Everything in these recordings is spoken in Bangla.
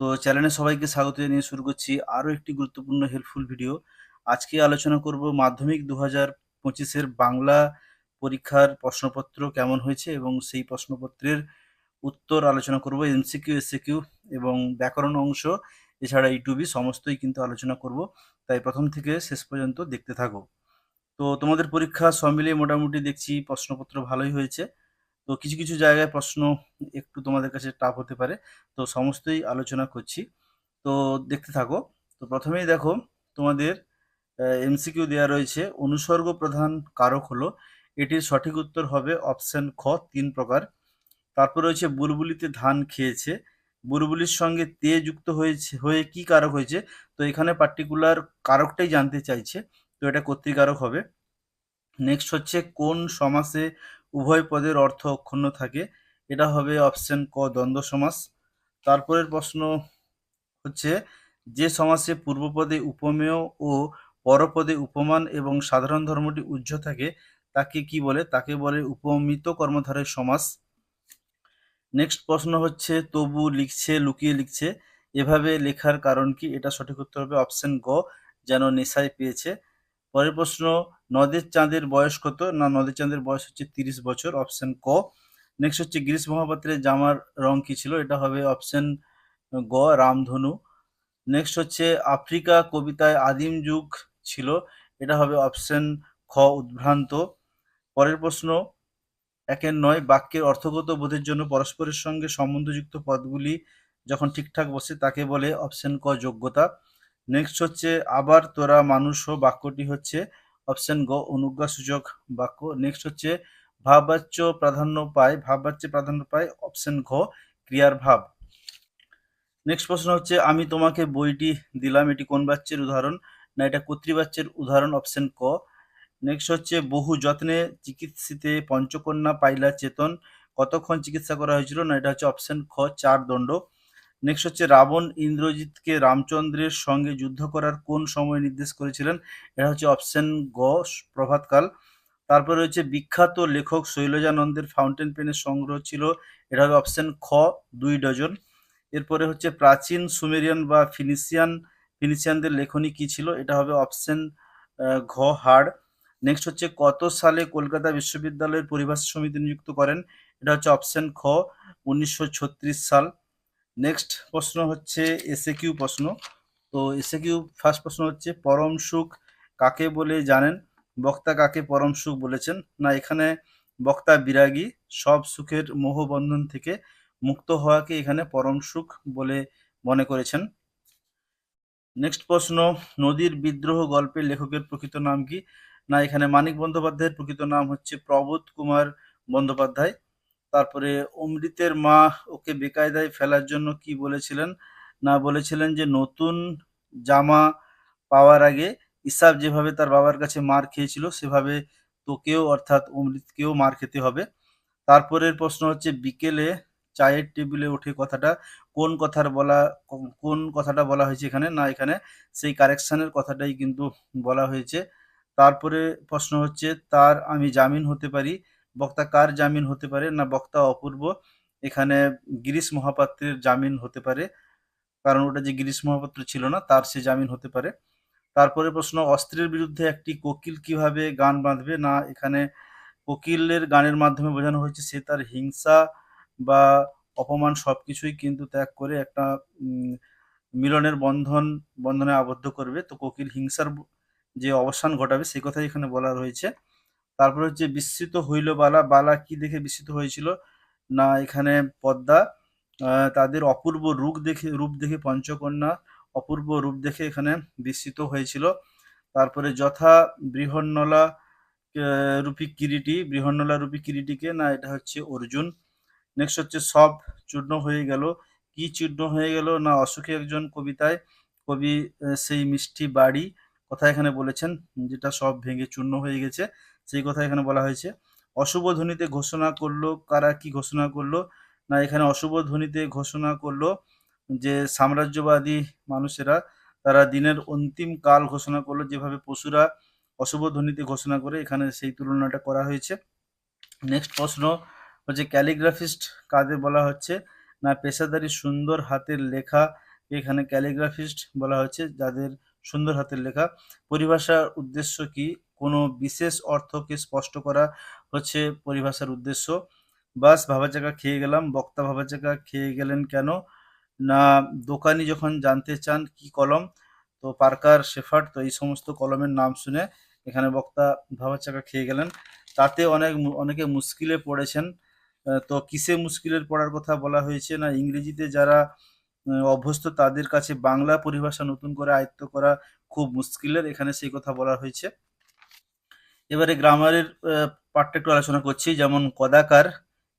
তো চ্যানেলে সবাইকে স্বাগত জানিয়ে শুরু করছি আরও একটি গুরুত্বপূর্ণ হেল্পফুল ভিডিও আজকে আলোচনা করব মাধ্যমিক দু হাজার পঁচিশের বাংলা পরীক্ষার প্রশ্নপত্র কেমন হয়েছে এবং সেই প্রশ্নপত্রের উত্তর আলোচনা করব এমসিকিউ এসিকিউ এবং ব্যাকরণ অংশ, এছাড়া ইউটিউবি সমস্তই কিন্তু আলোচনা করব। তাই প্রথম থেকে শেষ পর্যন্ত দেখতে থাকো। তো তোমাদের পরীক্ষা সব মিলিয়ে মোটামুটি দেখছি প্রশ্নপত্র ভালোই হয়েছে। তো কিছু কিছু জায়গায় প্রশ্ন একটু তোমাদের কাছে টাফ হতে পারে। তো সমস্তই আলোচনা করছি। তো দেখতে থাকো। তো প্রথমেই দেখো, তোমাদের এমসিকিউ দেওয়া রয়েছে। অনুসর্গ প্রধান কারক হলো, এটির সঠিক উত্তর হবে অপশন খ, তিন প্রকার। তারপর রয়েছে, বুলবুলিতে ধান খেয়েছে। বুলবুলির সঙ্গে তে যুক্ত হয়েছে, হয়ে কি কারক হয়েছে? তো এখানে পার্টিকুলার কারকটাই জানতে চাইছে। তো এটা কর্তৃকারক হবে। নেক্সট হচ্ছে, কোন সমাসে উভয় পদের অর্থ অক্ষুণ্ণ থাকে। এটা হবে অপশন ক, দ্বন্দ্ব সমাস। তারপরের প্রশ্ন হচ্ছে, যে সমাসে পূর্বপদে উপমেয় ও পরপদে উপমান এবং সাধারণ ধর্মটি উজ্জ্ব থাকে, তাকে কি বলে? তাকে বলে উপমিত কর্মধারের সমাস। নেক্সট প্রশ্ন হচ্ছে, তবু লিখছে, লুকিয়ে লিখছে। এভাবে লেখার কারণ কি? এটা সঠিক উত্তর হবে অপশন গ, যেন নেশায় পেয়েছে। পরের প্রশ্ন নদের চাঁদের বয়স কত? না, নদের চাঁদের বয়স হচ্ছে তিরিশ বছর অপশন ক। নেক্সট হচ্ছে গিরিশ মহাপাত্রের জামার রং কি ছিল? এটা হবে অপশন গ, রামধনু। নেক্সট হচ্ছে আফ্রিকা কবিতায় আদিম যুগ ছিল, এটা হবে অপশন খ, উদ্ভ্রান্ত। পরের প্রশ্ন, একের নয়, বাক্যের অর্থগত বোধের জন্য পরস্পরের সঙ্গে সম্বন্ধযুক্ত পদগুলি যখন ঠিকঠাক বসে, তাকে বলে অপশন ক, যোগ্যতা। নেক্সট হচ্ছে, আবার তোরা মানুষ বাক্যটি হচ্ছে অপশন গ অনুজ্ঞাসূচক বাক্য। নেক্সট হচ্ছে ভাববাচ্য প্রাধান্য পায় ভাববাচ্যে প্রাধান্য পায়, অপশন ঘ, ক্রিয়ার ভাব। নেক্সট প্রশ্ন হচ্ছে, আমি তোমাকে বইটি দিলাম, এটি কোন বাচ্চের উদাহরণ? না, এটা কর্তৃবাচ্যের উদাহরণ, অপশন ক। নেক্সট হচ্ছে, বহু যত্নে চিকিৎসিতে পঞ্চকন্যা পাইলা চেতন, কতক্ষণ চিকিৎসা করা হয়েছিল? না, এটা হচ্ছে অপশন খ, চার দণ্ড। নেক্সট হচ্ছে রাবণ ইন্দ্রজিৎকে রামচন্দ্রের সঙ্গে যুদ্ধ করার কোন সময় নির্দেশ করেছিলেন? এটা হচ্ছে অপশন গ, প্রভাতকাল। তারপরে রয়েছে বিখ্যাত লেখক শৈলজানন্দের ফাউন্টেন পেনের সংগ্রহ ছিল। এটা হবে অপশন খ, দুই ডজন। এরপরে হচ্ছে প্রাচীন সুমেরিয়ান বা ফিনিশিয়ান, ফিনিশিয়ানদের লেখনী কি ছিল? এটা হবে অপশন ঘ, হাড়। নেক্সট হচ্ছে কত সালে কলকাতা বিশ্ববিদ্যালয়ের পরিভাষা সমিতি নিযুক্ত করেন? এটা হচ্ছে অপশন খ, উনিশশো ছত্রিশ সাল। নেক্সট প্রশ্ন হচ্ছে এসে কিউ প্রশ্ন। তো এসে কিউ ফার্স্ট প্রশ্ন হচ্ছে, পরম সুখ কাকে বলে জানেন? বক্তা কাকে পরম সুখ বলেছেন? না, এখানে বক্তা বিরাগী, সব সুখের মোহবন্ধন থেকে মুক্ত হওয়াকে এখানে পরম সুখ বলে মনে করেছেন। নেক্সট প্রশ্ন, নদীর বিদ্রোহ গল্পের লেখকের প্রকৃত নাম কি? না, এখানে মানিক বন্দ্যোপাধ্যায়ের প্রকৃত নাম হচ্ছে প্রবোধ কুমার বন্দ্যোপাধ্যায়। তারপরে অমৃতের মা ওকে বেকায়দায় ফেলার জন্য কি বলেছিলেন? না বলেছিলেন যে নতুন জামা পাওয়ার আগে ইসাব যেভাবে তার বাবার কাছে মার খেয়েছিল, সেভাবে তোকেও অর্থাৎ অমৃতকেও মার খেতে হবে। তারপরের প্রশ্ন হচ্ছে, বিকেলে চায়ের টেবিলে উঠে কথাটা কোন কথার বলা, কোন কথাটা বলা হয়েছে এখানে? না, এখানে সেই কারেকশানের কথাটাই কিন্তু বলা হয়েছে। তারপরে প্রশ্ন হচ্ছে, তার আমি জামিন হতে পারি? বক্তা কার জামিন হতে পারে না বক্তা অপূর্ব? এখানে গিরিশ মহাপাত্রের জামিন হতে পারে। কারণ ওটা যে গিরিশ মহাপাত্র ছিল না, তার সে জামিন হতে পারে। তারপরে প্রশ্ন, অস্ত্রের বিরুদ্ধে একটি কোকিল কীভাবে গান বাঁধবে? না, এখানে কোকিলের গানের মাধ্যমে বোঝানো হয়েছে সে তার হিংসা বা অপমান সব কিছুই কিন্তু ত্যাগ করে একটা মিলনের বন্ধন, বন্ধনে আবদ্ধ করবে। তো কোকিল হিংসার যে অবসান ঘটাবে সেই কথাই এখানে বলা রয়েছে। তারপরে হচ্ছে বিস্মিত হইল বালা। বালা কি দেখে বিস্মিত হয়েছিল? না, এখানে পদ্মা তাদের অপূর্ব রূপ দেখে রূপ দেখে পঞ্চকন্যা, অপূর্ব রূপ দেখে এখানে বিস্মিত হয়েছিল। তারপরে যথা বৃহন্নলা রূপী কিরিটি, বৃহন্নলা রূপী কিরিটিকে, না, এটা হচ্ছে অর্জুন। নেক্সট হচ্ছে সব, চূর্ণ হয়ে গেল। কি চূর্ণ হয়ে গেল? না অসুখী একজন কবিতায়, কবি সেই মিষ্টি বাড়ি। কথা এখানে বলেছেন, যেটা সব ভেঙে চূর্ণ হয়ে গেছে, সেই কথা এখানে বলা হয়েছে। অশুভ ধ্বনিতে ঘোষণা করল, কারা কি ঘোষণা করল? না, এখানে অশুভ ধ্বনিতে ঘোষণা করল যে সাম্রাজ্যবাদী মানুষেরা, তারা দিনের অন্তিম কাল ঘোষণা করল, যেভাবে পশুরা অশুভ ধ্বনিতে ঘোষণা করে, এখানে সেই তুলনাটা করা হয়েছে। নেক্সট প্রশ্ন হচ্ছে ক্যালিগ্রাফিস্ট কাদের বলা হচ্ছে? না, পেশাদারি সুন্দর হাতের লেখা, এখানে ক্যালিগ্রাফিস্ট বলা হচ্ছে, যাদের সুন্দর হাতের লেখা। পরিভাষার উদ্দেশ্য কি? কোনো বিশেষ অর্থকে স্পষ্ট করা হচ্ছে পরিভাষার উদ্দেশ্য। বাস ভাবা চাকা খেয়ে গেলাম। বক্তা ভাবা চাকা খেয়ে গেলেন কেন? না, দোকানি যখন জানতে চান কি কলম, তো পার্কার শেফার্ড, তো এই সমস্ত কলমের নাম শুনে এখানে বক্তা ভাবা চাকা খেয়ে গেলেন। তাতে অনেক অনেকে মুশকিলে পড়েছেন। তো কিসে মুশকিলের পড়ার কথা বলা হয়েছে? না, ইংরেজিতে যারা অভ্যস্ত তাদের কাছে বাংলা পরিভাষা নতুন করে আয়ত্ত করা খুব মুশকিলের। এখানে সেই কথা বলা হয়েছে। এবারে গ্রামারের পাঠটা একটু আলোচনা করছি। যেমন কদাকার,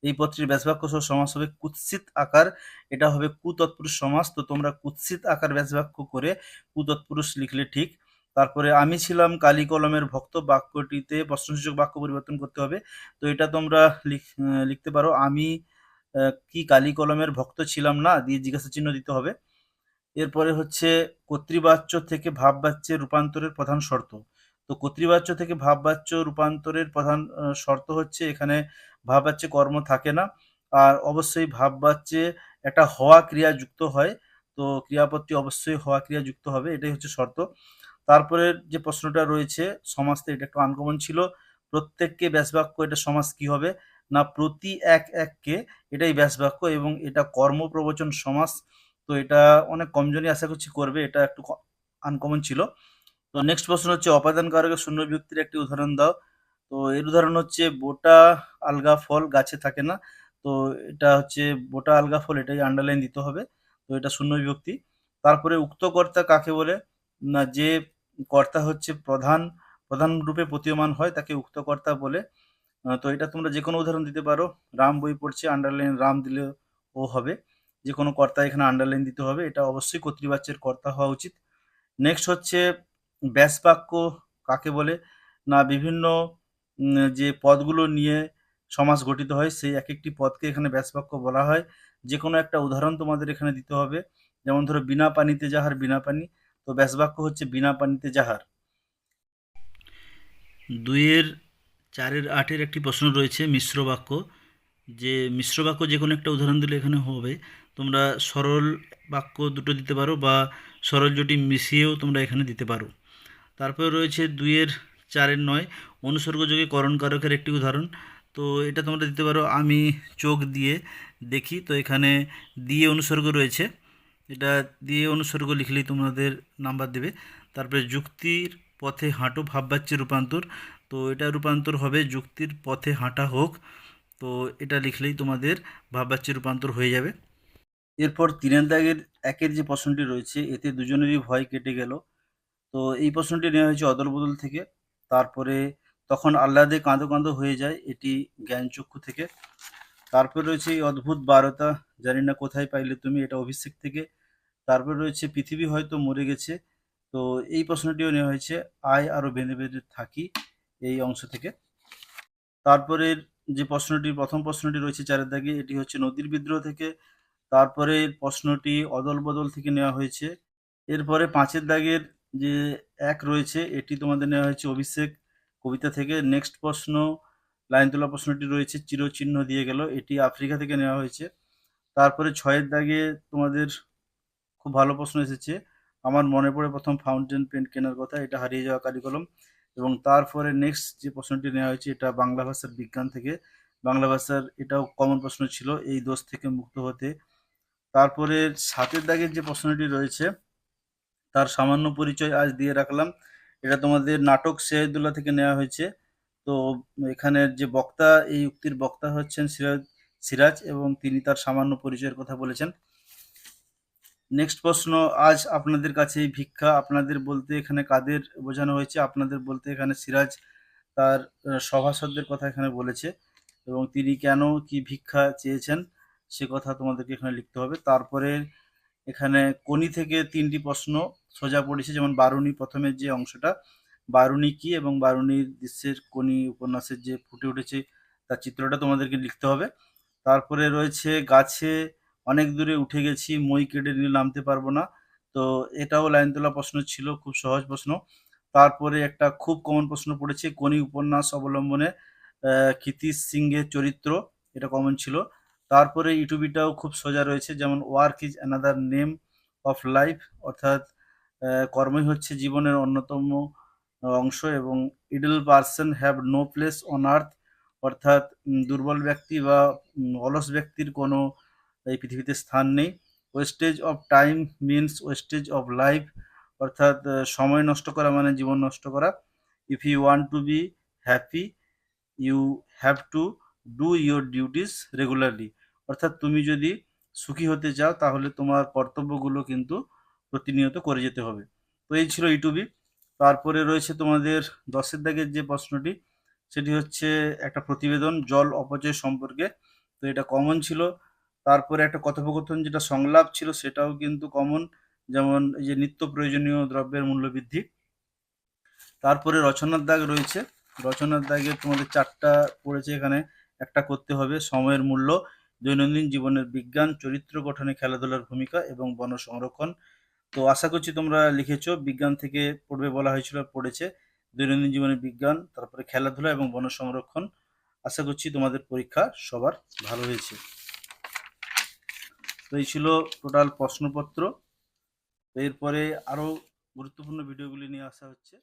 এই পত্রের ব্যাসবাক্য সহ সমাস হবে কুৎসিত আকার, এটা হবে কুতৎপুরুষ সমাস। তো তোমরা কুৎসিত আকার ব্যাসবাক্য করে কুতৎপুরুষ লিখলে ঠিক। তারপরে আমি ছিলাম কালী কলমের ভক্ত, বাক্যটিতে প্রশ্নসূচক বাক্য পরিবর্তন করতে হবে। তো এটা তোমরা লিখ- লিখতে পারো। আমি কি কালী কলমের ভক্ত ছিলাম না, দিয়ে জিজ্ঞাসা চিহ্ন দিতে হবে। এরপরে হচ্ছে, কর্তৃবাচ্য থেকে ভাববাচ্যে রূপান্তরের প্রধান শর্ত। তো কর্তৃবাচ্য থেকে ভাববাচ্য রূপান্তরের প্রধান শর্ত হচ্ছে, এখানে ভাববাচ্যে কর্ম থাকে না। আর অবশ্যই ভাববাচ্যে একটা হওয়া ক্রিয়া যুক্ত হয়। তো ক্রিয়াপদটি অবশ্যই হওয়া ক্রিয়া যুক্ত হবে, এটাই হচ্ছে শর্ত। তারপরে যে প্রশ্নটা রয়েছে, সমাজতে এটা একটু আনকমন ছিল, প্রত্যেককে ব্যাসবাক্য, এটা সমাজ কি হবে? না প্রতি এক এককে এটাই ব্যাসবাক্য এবং এটা কর্মপ্রবচন সমাস। তো এটা অনেক কমজনই আশা করছি করবে, এটা একটু আনকমন ছিল। তো নেক্সট প্রশ্ন হচ্ছে অপাদান কারকের শূন্য বিভক্তির একটি উদাহরণ দাও। তো এর উদাহরণ হচ্ছে, বোটা আলগা ফল গাছে থাকে না। তো এটা হচ্ছে, বোটা আলগা ফল এটাই আন্ডারলাইন দিতে হবে। তো এটা শূন্য বিভক্তি তারপরে উক্ত কর্তা কাকে বলে? না, যে কর্তা হচ্ছে প্রধান প্রধান রূপে প্রতীয়মান হয়, তাকে উক্ত কর্তা বলে। তো এটা তোমরা যে কোনো উদাহরণ দিতে পারো। রাম বই পড়ছে আন্ডারলাইন রাম দিলে ও হবে। যে কোনো কর্তা এখানে আন্ডারলাইন দিতে হবে। এটা অবশ্যই কর্তৃবাচ্যের কর্তা হওয়া উচিত। নেক্সট হচ্ছে ব্যাস বাক্য কাকে বলে? না, বিভিন্ন যে পদগুলো নিয়ে সমাজ গঠিত হয়, সেই এক একটি পদকে এখানে ব্যাস বাক্য বলা হয়। যে কোনো একটা উদাহরণ তোমাদের এখানে দিতে হবে। যেমন ধরো, বিনা পানিতে যাহার বিনা পানি। তো ব্যাস বাক্য হচ্ছে বিনা পানিতে যাহার। দুইয়ের চারের আটের একটি প্রশ্ন রয়েছে, মিশ্র বাক্য। যে মিশ্র বাক্য যে কোনো একটা উদাহরণ দিলে এখানে হবে। তোমরা সরল বাক্য দুটো দিতে পারো বা সরল জটি মিশিয়েও তোমরা এখানে দিতে পারো। তারপরে রয়েছে দুইয়ের, চারের নয়। অনুসর্গযোগে করণ কারকের একটি উদাহরণ। তো এটা তোমরা দিতে পারো, আমি চোখ দিয়ে দেখি। তো এখানে দিয়ে অনুসর্গ রয়েছে। এটা দিয়ে অনুসর্গ লিখলেই তোমাদের নাম্বার দেবে। তারপরে যুক্তির পথে হাঁটো, ভাববাচ্যে রূপান্তর। তো এটা রূপান্তর হবে যুক্তির পথে হাঁটা হোক। তো এটা লিখলেই তোমাদের ভাববাচ্যে রূপান্তর হয়ে যাবে। এরপর তিনের দাগের একের যে প্রশ্নটি রয়েছে, এতে দুজনেরই ভয় কেটে গেল। তো এই প্রশ্নটি নেওয়া হয়েছে অদল বদল থেকে। তারপরে তখন আহ্লাদে কাঁদো কাঁদো হয়ে যায় এটি জ্ঞানচক্ষু থেকে। তারপরে রয়েছে এই অদ্ভুত বারতা, জানি না কোথায় পাইলে তুমি এটা অভিষেক থেকে। তারপরে রয়েছে, পৃথিবী হয়তো মরে গেছে। তো এই প্রশ্নটিও নেওয়া হয়েছে, আয় আরও বেঁধে বেঁধে থাকি। এই অংশ থেকে। তারপরে যে প্রশ্নটি, প্রথম প্রশ্নটি রয়েছে চারের দাগে এটি হচ্ছে নদীর বিদ্রোহ থেকে। তারপরে প্রশ্নটি অদল বদল থেকে নেওয়া হয়েছে। এরপরে পাঁচের দাগের যে এক রয়েছে, এটি তোমাদের নেওয়া হয়েছে অভিষেক কবিতা থেকে। নেক্সট প্রশ্ন লাইন তোলা প্রশ্নটি রয়েছে, চিরচিহ্ন দিয়ে গেল, এটি আফ্রিকা থেকে নেওয়া হয়েছে। তারপরে ছয়ের দাগে তোমাদের খুব ভালো প্রশ্ন এসেছে। আমার মনে পড়ে প্রথম ফাউন্টেন পেন কেনার কথা, এটা হারিয়ে যাওয়া কারিকলম। এবং তারপরে নেক্সট যে প্রশ্নটি নেওয়া হয়েছে, এটা বাংলা ভাষার বিজ্ঞান থেকে। বাংলা ভাষার এটাও কমন প্রশ্ন ছিল, এই দোষ থেকে মুক্ত হতে। তারপরে সাতের দাগের যে প্রশ্নটি রয়েছে, তার সামান্য পরিচয় আজ দিয়ে রাখলাম। এটা তোমাদের নাটক সিরাজদুল্লাহ থেকে নেওয়া হয়েছে। তো এখানের যে বক্তা, এই উক্তির বক্তা হচ্ছেন সিরাজ সিরাজ এবং তিনি তার সামান্য পরিচয়ের কথা বলেছেন। নেক্সট প্রশ্ন, আজ আপনাদের কাছে ভিক্ষা। আপনাদের বলতে এখানে কাদের বোঝানো হয়েছে? আপনাদের বলতে এখানে সিরাজ তার সভাসদদের কথা এখানে বলেছে এবং তিনি কেন কি ভিক্ষা চেয়েছেন সে কথা তোমাদেরকে এখানে লিখতে হবে। তারপরে এখানে কোনি থেকে তিনটি প্রশ্ন সোজা পড়েছে, যেমন বারুণী প্রথমের যে অংশটা, বারুণী কি এবং বারুণীর দৃশ্যের কোনি উপন্যাসের যে ফুটে উঠেছে তার চিত্রটা তোমাদেরকে লিখতে হবে। তারপরে রয়েছে গাছে অনেক দূরে উঠে গেছি, মই কেটে নিয়ে নামতে পারব না। তো এটাও লাইন তোলা প্রশ্ন ছিল, খুব সহজ প্রশ্ন। তারপরে একটা খুব কমন প্রশ্ন পড়েছে, কোনি উপন্যাস অবলম্বনে ক্ষিতীশ সিংহের চরিত্র? এটা কমন ছিল। তারপরে ইউটিউবিটাও খুব সোজা রয়েছে, যেমন work is another name of life, অর্থাৎ কর্মই হচ্ছে জীবনের অন্যতম অংশ এবং idle person have no place on earth, অর্থাৎ দুর্বল ব্যক্তি বা অলস ব্যক্তির কোনো এই পৃথিবীতে স্থান নেই। Wastage of time means wastage of life অর্থাৎ সময় নষ্ট করা মানে জীবন নষ্ট করা। If you want to be happy you have to do your duties regularly অর্থাৎ, তুমি যদি সুখী হতে চাও, তাহলে তোমার কর্তব্যগুলো কিন্তু প্রতিনিয়ত করে যেতে হবে। তো এই ছিল ইউটিউবই তারপরে রয়েছে তোমাদের দশের দাগের যে প্রশ্নটি, সেটি হচ্ছে একটা প্রতিবেদন, জল অপচয় সম্পর্কে। তো এটা কমন ছিল। তারপরে একটা কথোপকথন যেটা সংলাপ ছিল সেটাও কিন্তু কমন যেমন এই যে নিত্য প্রয়োজনীয় দ্রব্যের মূল্য বৃদ্ধি। তারপরে রচনার দাগ রয়েছে। রচনার দাগে তোমাদের চারটা পড়েছে এখানে। একটা করতে হবে সময়ের মূল্য, দৈনন্দিন জীবনের বিজ্ঞান, চরিত্র গঠনে খেলাধুলার ভূমিকা এবং বন সংরক্ষণ। তো আশা করছি তোমরা লিখেছো, বিজ্ঞান থেকে পড়বে বলা হয়েছিল, পড়েছে। দৈনন্দিন জীবনের বিজ্ঞান, তারপরে খেলাধুলা এবং বন সংরক্ষণ। আশা করছি তোমাদের পরীক্ষা সবার ভালো হয়েছে। তো এই ছিল টোটাল প্রশ্নপত্র। এরপরে আরও গুরুত্বপূর্ণ ভিডিওগুলি নিয়ে আসা হচ্ছে।